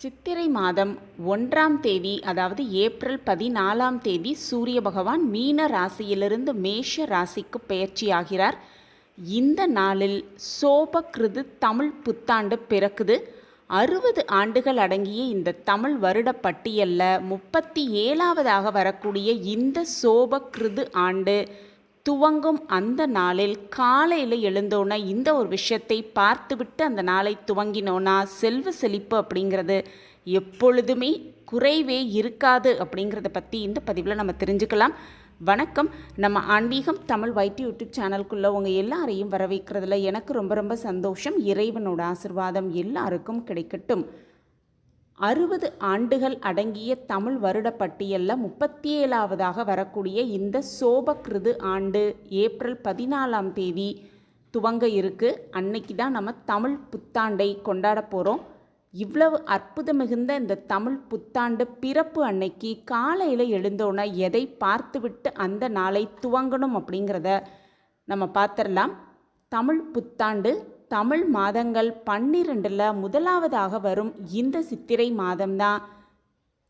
சித்திரை மாதம் ஒன்றாம் தேதி அதாவது ஏப்ரல் பதினாலாம் தேதி சூரிய பகவான் மீன ராசியிலிருந்து மேஷ ராசிக்கு பெயர்ச்சியாகிறார். இந்த நாளில் சோபகிருது தமிழ் புத்தாண்டு பிறக்குது. அறுபது ஆண்டுகள் அடங்கிய இந்த தமிழ் வருட பட்டியலில் முப்பத்தி ஏழாவதாக வரக்கூடிய இந்த சோபகிருது ஆண்டு துவங்கும் அந்த நாளில் காலையில் எழுந்தோன்னா இந்த ஒரு விஷயத்தை பார்த்துவிட்டு அந்த நாளை துவங்கினோன்னா செல்வ செழிப்பு அப்படிங்கிறது எப்பொழுதுமே குறைவே இருக்காது அப்படிங்கிறத பற்றி இந்த பதிவில் நம்ம தெரிஞ்சுக்கலாம். வணக்கம். நம்ம ஆன்மீகம் தமிழ் வைட்டி யூடியூப் சேனலுக்குள்ளே உங்கள் எல்லாரையும் வரவேற்கிறதுல எனக்கு ரொம்ப ரொம்ப சந்தோஷம். இறைவனோட ஆசிர்வாதம் எல்லாருக்கும் கிடைக்கட்டும். அறுபது ஆண்டுகள் அடங்கிய தமிழ் வருட பட்டியலில் முப்பத்தி ஏழாவதாக வரக்கூடிய இந்த சோபக்கிருது ஆண்டு ஏப்ரல் பதினாலாம் தேதி துவங்க இருக்கு. அன்னைக்கு தான் நம்ம தமிழ் புத்தாண்டை கொண்டாட போகிறோம் இவ்வளவு அற்புதம் மிகுந்த இந்த தமிழ் புத்தாண்டு பிறப்பு அன்னைக்கு காலையில் எழுந்தோன்னே எதை பார்த்துவிட்டு அந்த நாளை துவங்கணும் அப்படிங்கிறத நம்ம பார்த்துடலாம். தமிழ் புத்தாண்டு தமிழ் மாதங்கள் பன்னிரெண்டில் முதலாவதாக வரும் இந்த சித்திரை மாதம்தான்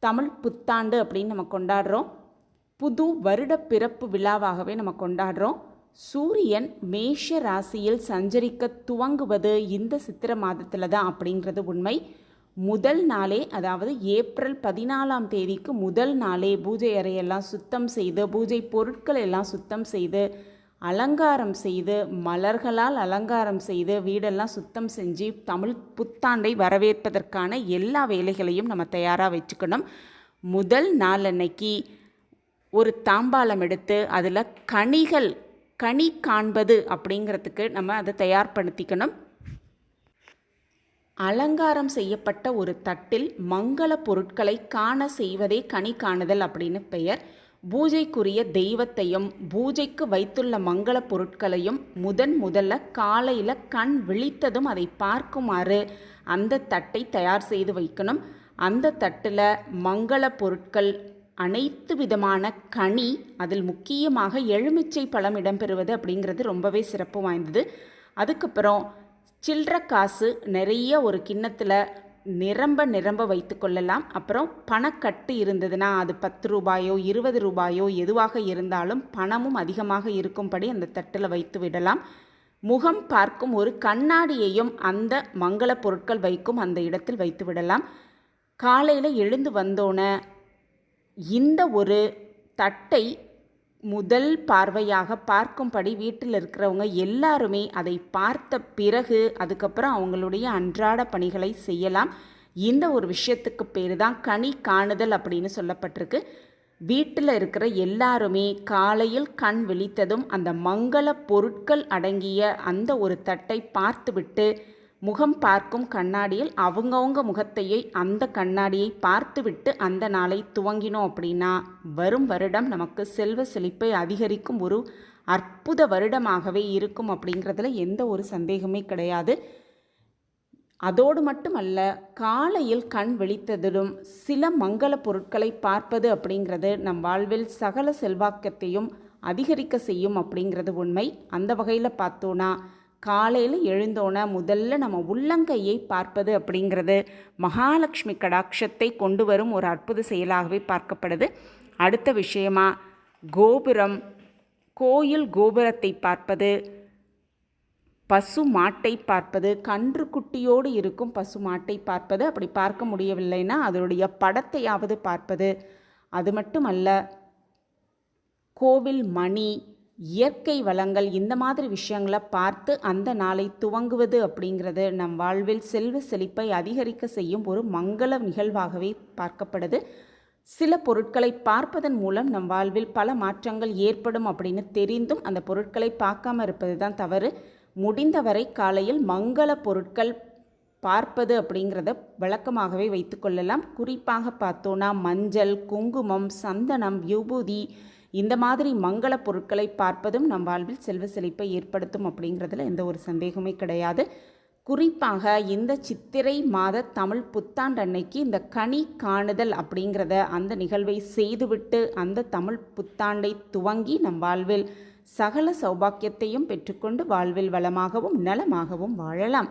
தமிழ் புத்தாண்டு அப்படின்னு நம்ம கொண்டாடுறோம். புது வருட பிறப்பு விழாவாகவே நம்ம கொண்டாடுறோம். சூரியன் மேஷ ராசியில் சஞ்சரிக்க துவங்குவது இந்த சித்திர மாதத்தில் தான் அப்படிங்கிறது உண்மை. முதல் நாளே அதாவது ஏப்ரல் பதினாலாம் தேதிக்கு முதல் நாளே பூஜை அறையெல்லாம் சுத்தம் செய்து பூஜை பொருட்கள் எல்லாம் சுத்தம் செய்து அலங்காரம் செய்து மலர்களால் அலங்காரம் செய்து வீடெல்லாம் சுத்தம் செஞ்சு தமிழ் புத்தாண்டை வரவேற்பதற்கான எல்லா வேலைகளையும் நம்ம தயாராக வச்சுக்கணும். முதல் நாள் அன்னைக்கு ஒரு தாம்பாளம் எடுத்து அதில் கனிகள் கனி காண்பது அப்படிங்கிறதுக்கு நம்ம அதை தயார்படுத்திக்கணும். அலங்காரம் செய்யப்பட்ட ஒரு தட்டில் மங்கள பொருட்களை காண செய்வதே கனி காணுதல் அப்படின்னு பெயர். பூஜைக்குரிய தெய்வத்தையும் பூஜைக்கு வைத்துள்ள மங்கள பொருட்களையும் முதன் முதல்ல காலையில் கண் விழித்ததும் அதை பார்க்குமாறு அந்த தட்டை தயார் செய்து வைக்கணும். அந்த தட்டில் மங்கள பொருட்கள் அனைத்து விதமான கனி அதில் முக்கியமாக எலுமிச்சை பழம் இடம்பெறுவது அப்படிங்கிறது ரொம்பவே சிறப்பு வாய்ந்தது. அதுக்கப்புறம் சில்லற காசு நிறைய ஒரு கிண்ணத்தில் நிரம்ப நிரம்ப வைத்து கொள்ளலாம். அப்புறம் பணக்கட்டு இருந்ததுன்னா அது பத்து ரூபாயோ இருபது ரூபாயோ எதுவாக இருந்தாலும் பணமும் அதிகமாக இருக்கும்படி அந்த தட்டில் வைத்து விடலாம். முகம் பார்க்கும் ஒரு கண்ணாடியையும் அந்த மங்கள பொருட்கள் வைக்கும் அந்த இடத்தில் வைத்து விடலாம். காலையில் எழுந்து வந்தோன இந்த ஒரு தட்டை முதல் பார்வையாக பார்க்கும்படி வீட்டில் இருக்கிறவங்க எல்லாருமே அதை பார்த்த பிறகு அதுக்கப்புறம் அவங்களுடைய அன்றாட பணிகளை செய்யலாம். இந்த ஒரு விஷயத்துக்கு பேர் தான் கனி காணுதல் அப்படின்னு சொல்லப்பட்டிருக்கு. வீட்டில் இருக்கிற எல்லாருமே காலையில் கண் விழித்ததும் அந்த மங்கள பொருட்கள் அடங்கிய அந்த ஒரு தட்டை பார்த்துவிட்டு முகம் பார்க்கும் கண்ணாடியில் அவங்கவுங்க முகத்தையே அந்த கண்ணாடியை பார்த்துவிட்டு அந்த நாளை துவங்கினோம் அப்படின்னா வரும் வருடம் நமக்கு செல்வ செழிப்பை அதிகரிக்கும் ஒரு அற்புத வருடமாகவே இருக்கும் அப்படிங்கிறதுல எந்த ஒரு சந்தேகமே கிடையாது. அதோடு மட்டுமல்ல காலையில் கண் விழித்ததிலும் சில மங்கள பொருட்களை பார்ப்பது அப்படிங்கிறது நம் வாழ்வில் சகல செல்வாக்கத்தையும் அதிகரிக்க செய்யும் அப்படிங்கிறது உண்மை. அந்த வகையில் பார்த்தோன்னா காலையில் எழுந்தோன முதல்ல நம்ம உள்ளங்கையை பார்ப்பது அப்படிங்கிறது மகாலட்சுமி கடாட்சத்தை கொண்டு வரும் ஒரு அற்புத செயலாகவே பார்க்கப்படுது. அடுத்த விஷயமா கோபுரம் கோயில் கோபுரத்தை பார்ப்பது பசு மாட்டை பார்ப்பது கன்று குட்டியோடு இருக்கும் பசு மாட்டை பார்ப்பது அப்படி பார்க்க முடியவில்லைன்னா அதனுடைய படத்தையாவது பார்ப்பது. அது மட்டுமல்ல கோவில் மணி இயற்கை வளங்கள் இந்த மாதிரி விஷயங்களை பார்த்து அந்த நாளை துவங்குவது அப்படிங்கிறது நம் வாழ்வில் செல்வ செழிப்பை அதிகரிக்க செய்யும் ஒரு மங்கள நிகழ்வாகவே பார்க்கப்படுது. சில பொருட்களை பார்ப்பதன் மூலம் நம் வாழ்வில் பல மாற்றங்கள் ஏற்படும் அப்படின்னு தெரிந்தும் அந்த பொருட்களை பார்க்காம இருப்பது தான் தவறு. முடிந்தவரை காலையில் மங்கள பொருட்கள் பார்ப்பது அப்படிங்கிறத வழக்கமாகவே வைத்துக்கொள்ளலாம் குறிப்பாக பார்த்தோன்னா மஞ்சள் குங்குமம் சந்தனம் விபூதி இந்த மாதிரி மங்கள பொருட்களை பார்ப்பதும் நம் வாழ்வில் செல்வ செழிப்பை ஏற்படுத்தும் அப்படிங்கிறதுல எந்த ஒரு சந்தேகமே கிடையாது. குறிப்பாக இந்த சித்திரை மாத தமிழ் புத்தாண்டு அன்னைக்கு இந்த கனி காணுதல் அப்படிங்கிறத அந்த நிகழ்வை செய்துவிட்டு அந்த தமிழ் புத்தாண்டை துவங்கி நம் வாழ்வில் சகல சௌபாக்கியத்தையும் பெற்றுக்கொண்டு வாழ்வில் வளமாகவும் நலமாகவும் வாழலாம்.